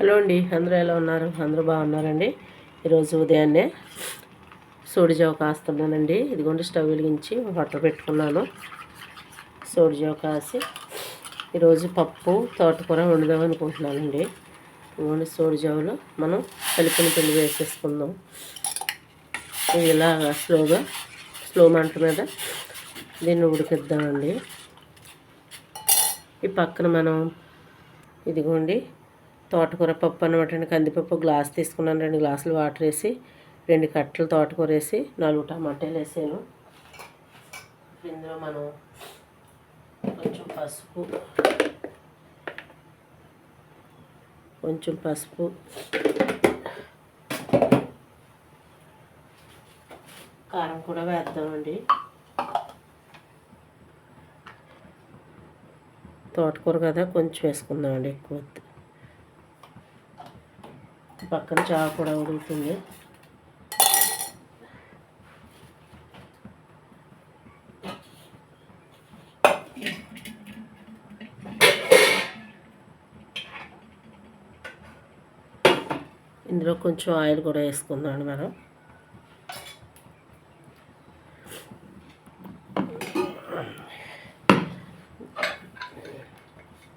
Hello అండి అందరూ ఎలా ఉన్నారు? అందరూ బాగున్నారండి? ఈరోజు ఉదయాన్నే సోడిజావ కాస్తున్నానండి. ఇదిగోండి స్టవ్ వెలిగించి వాటర్ పెట్టుకున్నాను. సోడిజావ కాసి ఈరోజు పప్పు తోటకూర వండుదాం అనుకుంటున్నానండి. ఇదిగోండి సోడిజావలో మనం కలిపిన పిండి వేసేసుకుందాం. ఇది ఇలా స్లోగా స్లో మంట మీద దీన్ని ఉడికిద్దామండి. ఈ పక్కన మనం ఇదిగోండి తోటకూర పప్పు అనమాట కందిపప్పు గ్లాస్ తీసుకున్నాను. రెండు గ్లాసులు వాటర్ వేసి రెండు కట్టలు తోటకూర వేసి నాలుగు టమాటాలు వేసాను. ఇందులో మనం కొంచెం పసుపు కొంచెం పసుపు కారం కూడా వేద్దామండి. తోటకూర కదా కొంచెం వేసుకుందామండి ఎక్కువ. పక్కన చావ కూడా ఉడుకుతుంది ఇందులో కొంచెం ఆయిల్ కూడా వేసుకుందాం మనం.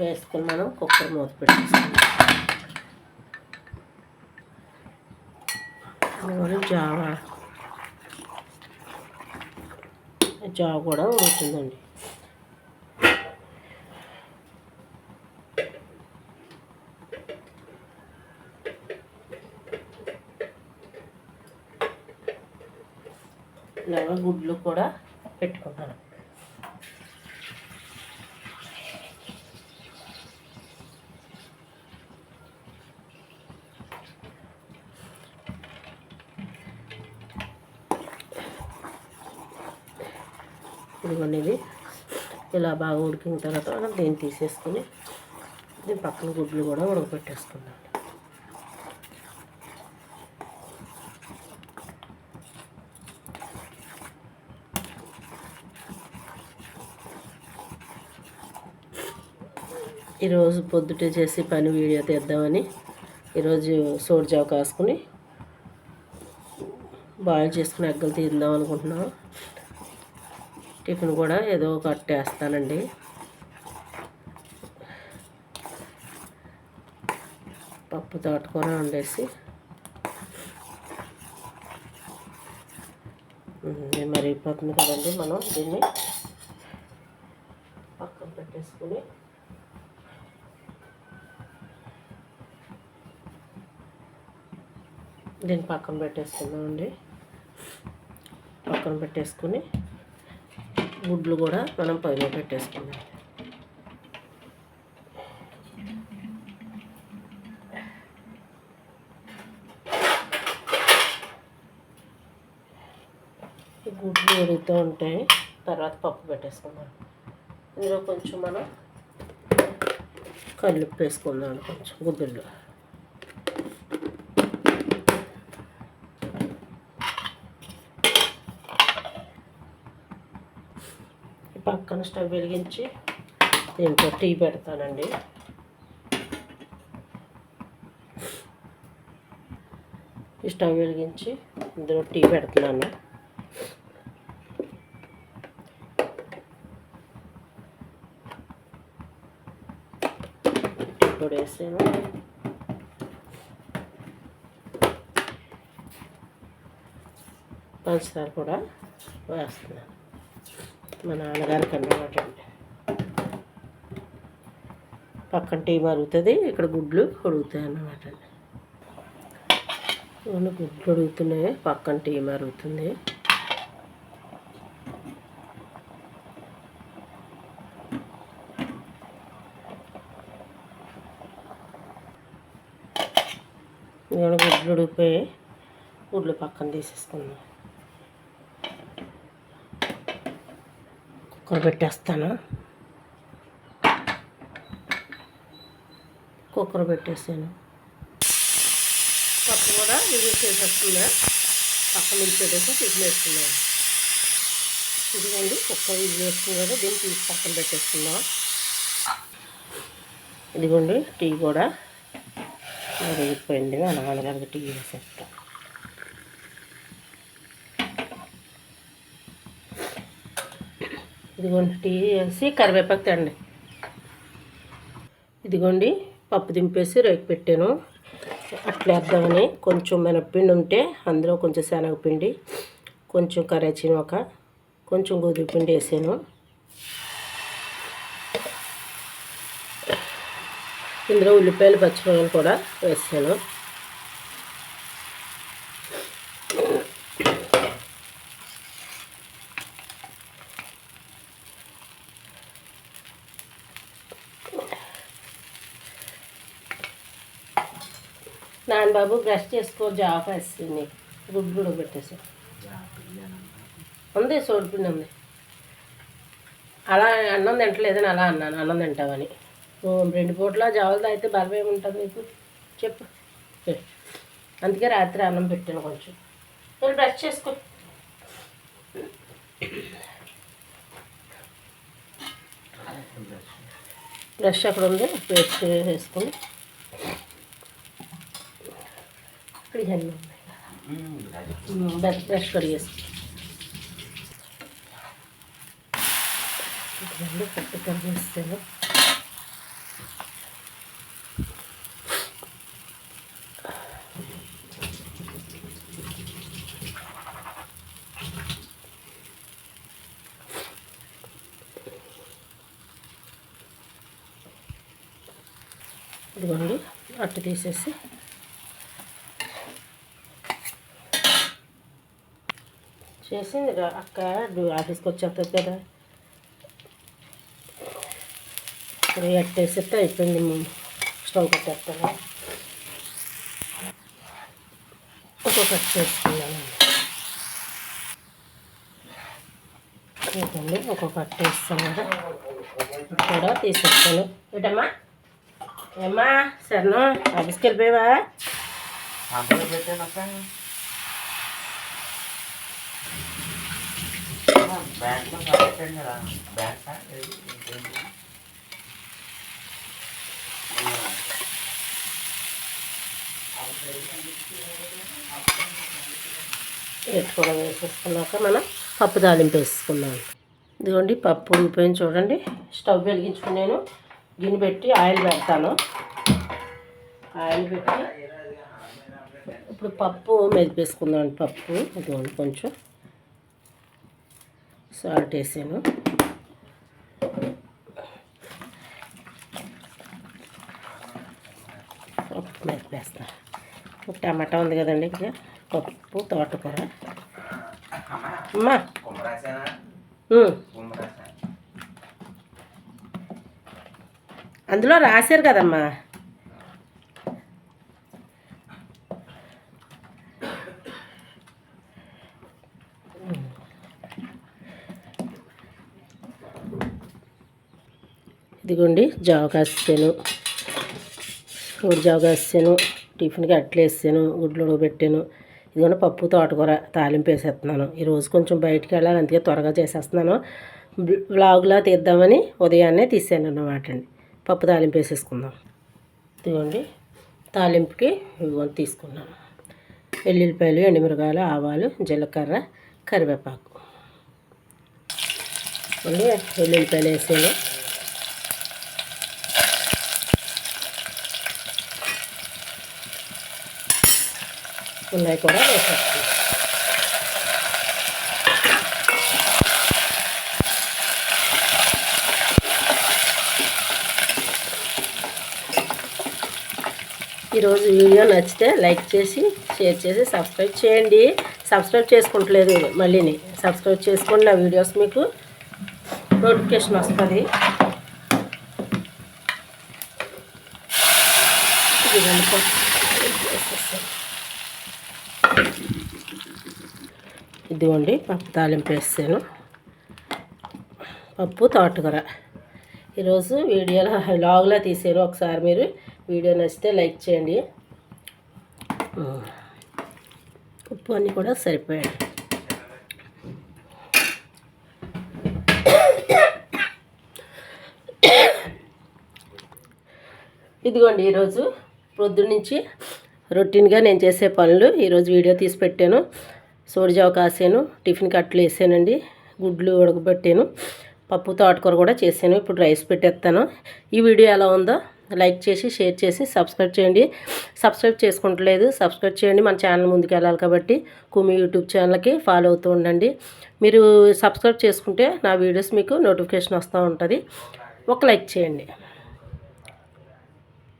వేసుకుని మనం కుక్కర్ మూత పెట్టేసుకుందాం. జావా. జావ కూడా ఉడుకుతుందండి. ఇలాగ గుడ్లు కూడా పెట్టుకుంటాను ఇదిగోండి ఇలా బాగా ఉడికిన తర్వాత మనం దీన్ని తీసేసుకుని దీని పక్కన గుడ్లు కూడా ఉడకపెట్టేసుకుందాం. ఈరోజు పొద్దుటే చేసి పని వీడియో తీద్దామని ఈరోజు సోడిజావ కాసుకుని బాయిల్ చేసుకుని ఎగ్గలు తీద్దాం అనుకుంటున్నాం. టిఫిన్ కూడా ఏదో ఒకటి వేస్తానండి. పప్పు తోటకూర వండేసి. మరి మరిగిపోతుంది కదండి మనం దీన్ని పక్కన పెట్టేసుకుని. దీన్ని పక్కన పెట్టేసుకుందామండి. పక్కన పెట్టేసుకుని గుడ్లు కూడా మనం పొయ్యిలో పెట్టేసుకుందాం. ఈ గుడ్లు ఉడుగుతూ ఉంటాయి. తర్వాత పప్పు పెట్టేసుకుందాం. ఇందులో కొంచెం మనం కల్లుప్పు వేసుకుందాం కొంచెం గుడ్డుల్లో. పక్కన స్టవ్ వెలిగించి దీంట్లో టీ పెడతానండి. ఈ స్టవ్ వెలిగించి ఇందులో టీ పెడుతున్నాను. టీ కూడా వేసాను. పంచదార కూడా వేస్తున్నాను. మా నాన్నగారికి అన్నమాట అండి. పక్కన టీ మరుగుతుంది ఇక్కడ గుడ్లు కొడుగుతాయి అన్నమాట అండి. ఇవన్నీ గుడ్లు ఉడుగుతున్నాయి పక్కన టీ మరుగుతుంది. ఇవన్నీ గుడ్లు ఉడిపోయి గుడ్లు పక్కన తీసేసుకున్నాం కుక్కర్ పెట్టేస్తాను కుక్కర్ పెట్టేసాను. పప్పు కూడా ఇది చేసేస్తుందా పక్కన నిలిచేటేసి టిఫిన్ వేసుకున్నాను. ఇదిగోండి కుక్కర్ ఇది చేసుకున్నాడు కదా దీన్ని తీసి పక్కన పెట్టేస్తున్నాం ఇదిగోండి టీ కూడా మరిగిపోయింది మన నాన్నగారికి టీ వేసేస్తాను ఇదిగోండి టీ వేసి కరివేపాకు తండి. ఇదిగోండి పప్పు దింపేసి రేకు పెట్టాను. అట్లా వేద్దామని కొంచెం మినప్పిండి ఉంటే అందులో కొంచెం శనగపిండి కొంచెం కరేచిన ఒక కొంచెం గోధుమ పిండి వేసాను. ఇందులో ఉల్లిపాయలు పచ్చిమిరపకాయలు కూడా వేసాను. నాన్న బాబు బ్రష్ చేసుకో జాబ్ వేస్తుంది గుడ్డు కూడా పెట్టేసి. ఉంది సోడిపిండి ఉంది. అలా అన్నం తింటలేదని అలా అన్నాను అన్నం తింటామని రెండు పూట్ల జావలు తాగితే బలం ఏముంటుంది నీకు? చెప్పు. అందుకే రాత్రి అన్నం పెట్టాను కొంచెం. నేను బ్రష్ చేసుకో. బ్రష్ అక్కడ ఉంది? పేస్ట్ వేసుకొని ఇక్కడ ఇవన్నీ ఉన్నాయి బ్రష్ బ్రష్ కడిగేసి ఇవన్నీ పట్టు కడిగేస్తాను ఇదిగోండి అట్టు తీసేసి చేసింది రా అక్క. ఆఫీస్కి వచ్చేస్తుంది కదా ఇప్పుడు అట్టేసేస్తే అయిపోయింది మేము స్టవ్ కట్టేస్తాను. ఒక్కొక్కటి కట్ చేసుకున్నాను ఇదండి ఒక్కొక్క వేస్తాను కదా. కూడా తీసేస్తాను. ఏటమ్మా? ఏమ్మా సరేనా ఆఫీస్కి వెళ్ళిపోయావా అందులో పెట్టాను అక్క బ్యాంక్లో పెట్టాను కదా బ్యాంక్ ఇంకేంటి పెట్టుకోవడం వేసేసుకున్నాక మనం పప్పు తాలింపు వేసుకున్నాం ఇదిగోండి పప్పు ఉడిపోయింది చూడండి. స్టవ్ వెలిగించుకుని నేను గిన్నె పెట్టి ఆయిల్ పెడతాను. ఆయిల్ పెట్టి ఇప్పుడు పప్పు మెదిపేసుకుందాం పప్పు. ఇదిగోండి కొంచెం. సాల్ట్ వేసాను. పప్పు మెదిపేస్తాను టమాటా ఉంది కదండి ఇక్కడ పప్పు తోటకూర. అమ్మా. అందులో రాశారు కదమ్మా. ఇదిగోండి జావ గుడి మూడు జావ టిఫిన్కి అట్లు వేసాను గుడ్లు పెట్టాను ఇదిగోండి పప్పు తోటకూర తాలింపు వేసేస్తున్నాను. ఈరోజు కొంచెం బయటికి వెళ్ళాలి అందుకే త్వరగా చేసేస్తున్నాను. బ్లాగ్లా తీద్దామని ఉదయాన్నే తీసాను అన్నమాట అండి. పప్పు తాలింపు వేసేసుకుందాం. ఇదిగోండి తాలింపుకి ఇదిగోండి తీసుకున్నాను. వెల్లుల్లిపాయలు ఎండుమిరగాయలు ఆవాలు జీలకర్ర కరివేపాకు. ఉండి వెల్లుల్లిపాయలు వేసాను. ఉన్నాయి కూడా వేసేస్తాను ఈరోజు వీడియో నచ్చితే లైక్ చేసి షేర్ చేసి సబ్స్క్రైబ్ చేయండి. సబ్స్క్రైబ్ చేసుకుంటలేదు మళ్ళీని. సబ్స్క్రైబ్ చేసుకోండి నా వీడియోస్ మీకు నోటిఫికేషన్ వస్తుంది. ఇదిగోండి ఇదిగోండి పప్పు తాలింపు వేస్తాను పప్పు తోటకూర. ఈరోజు వీడియోలో లాగ్లా తీసాను. ఒకసారి మీరు వీడియో నచ్చితే లైక్ చేయండి. ఉప్పు అన్నీ కూడా సరిపోయాయి. ఇదిగోండి ఈరోజు పొద్దున్నుంచి రొటీన్గా నేను చేసే పనులు ఈరోజు వీడియో తీసి పెట్టాను. సోడిజావ కాసాను టిఫిన్ కట్టలు వేసానండి గుడ్లు ఉడకబెట్టాను పప్పు తోటకూర కూడా చేశాను ఇప్పుడు రైస్ పెట్టేస్తాను. ఈ వీడియో ఎలా ఉందో లైక్ చేసి షేర్ చేసి సబ్స్క్రైబ్ చేయండి. సబ్స్క్రైబ్ చేసుకుంటలేదు సబ్స్క్రైబ్ చేయండి. మన ఛానల్ ముందుకు వెళ్ళాలి కాబట్టి కుమి యూట్యూబ్ ఛానల్కి ఫాలో అవుతూ ఉండండి. మీరు సబ్స్క్రైబ్ చేసుకుంటే నా వీడియోస్ మీకు నోటిఫికేషన్ వస్తూ ఉంటుంది. ఒక లైక్ చేయండి.